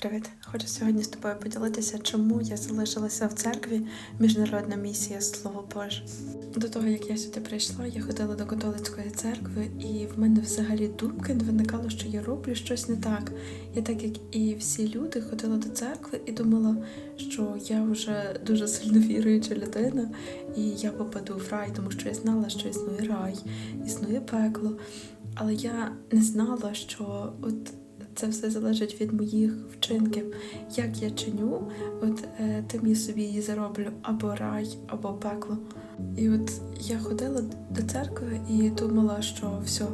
Привіт! Хочу сьогодні з тобою поділитися, чому я залишилася в церкві міжнародна місія Слово Боже. До того як я сюди прийшла, я ходила до католицької церкви, і в мене взагалі думки не виникало, що я роблю щось не так. Я, так як і всі люди, ходила до церкви і думала, що я вже дуже сильно віруюча людина, і я попаду в рай, тому що я знала, що існує рай, існує пекло. Але я не знала, що от це все залежить від моїх вчинків. Як я чиню, от е, тим я собі і зароблю або рай, або пекло. І от я ходила до церкви і думала, що все,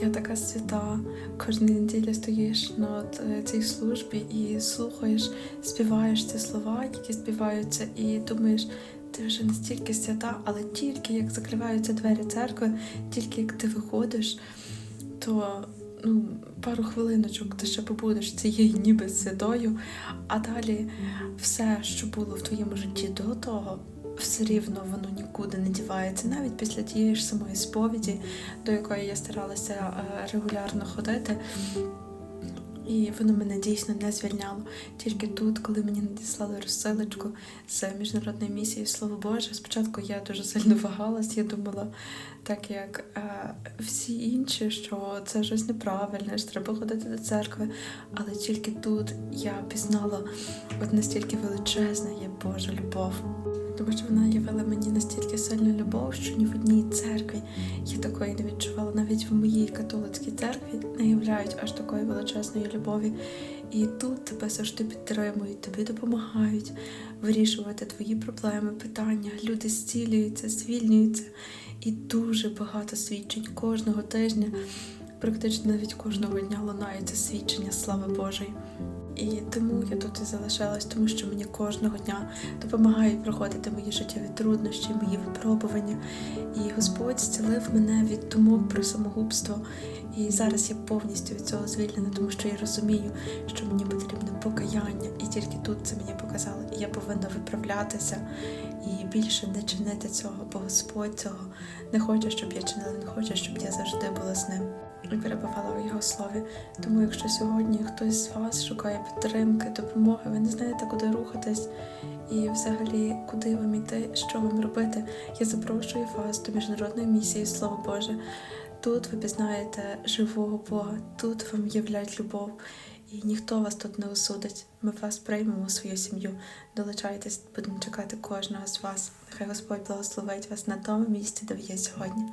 я така свята. Кожну неділю стоїш на е, цій службі і слухаєш, співаєш ці слова, які співаються, і думаєш. Ти вже настільки свята, але тільки як закриваються двері церкви, тільки як ти виходиш, то ну, пару хвилиночок ти ще побудеш цією ніби святою, а далі все, що було в твоєму житті до того, все рівно воно нікуди не дівається, навіть після тієї ж самої сповіді, до якої я старалася е, регулярно ходити. І воно мене дійсно не звільняло. Тільки тут, коли мені надіслали розсилочку з міжнародної місії Слово Боже, спочатку я дуже сильно вагалась. Я думала, так як е, всі інші, що це щось неправильне, що треба ходити до церкви. Але тільки тут я пізнала от настільки величезна є Божа любов. Тому що вона явила мені настільки сильну любов, що ні в одній церкві я такої не відчувала. Навіть в моїй католицькій церкві не являють аж такої величезної любові. І тут тебе завжди підтримують, тобі допомагають вирішувати твої проблеми, питання. Люди зцілюються, звільнюються. І дуже багато свідчень кожного тижня, практично навіть кожного дня лунається свідчення слави Божої. І тому я тут і залишалась, тому що мені кожного дня допомагають проходити мої життєві труднощі, мої випробування. І Господь зцілив мене від думок про самогубство. І зараз я повністю від цього звільнена, тому що я розумію, що мені потрібне покаяння, і тільки тут це мені показали. І я повинна виправлятися і більше не чинити цього, бо Господь цього не хоче, щоб я чинила, він хоче, щоб я завжди була з ним і перебувала в його слові. Тому, якщо сьогодні хтось з вас шукає підтримки, допомоги, ви не знаєте, куди рухатись і взагалі куди вам іти, що вам робити, я запрошую вас до міжнародної місії Слово Боже. Тут ви пізнаєте живого Бога, тут вам являють любов, і ніхто вас тут не осудить. Ми вас приймемо у свою сім'ю. Долучайтесь, будемо чекати кожного з вас. Нехай Господь благословить вас на тому місці, де ви є сьогодні.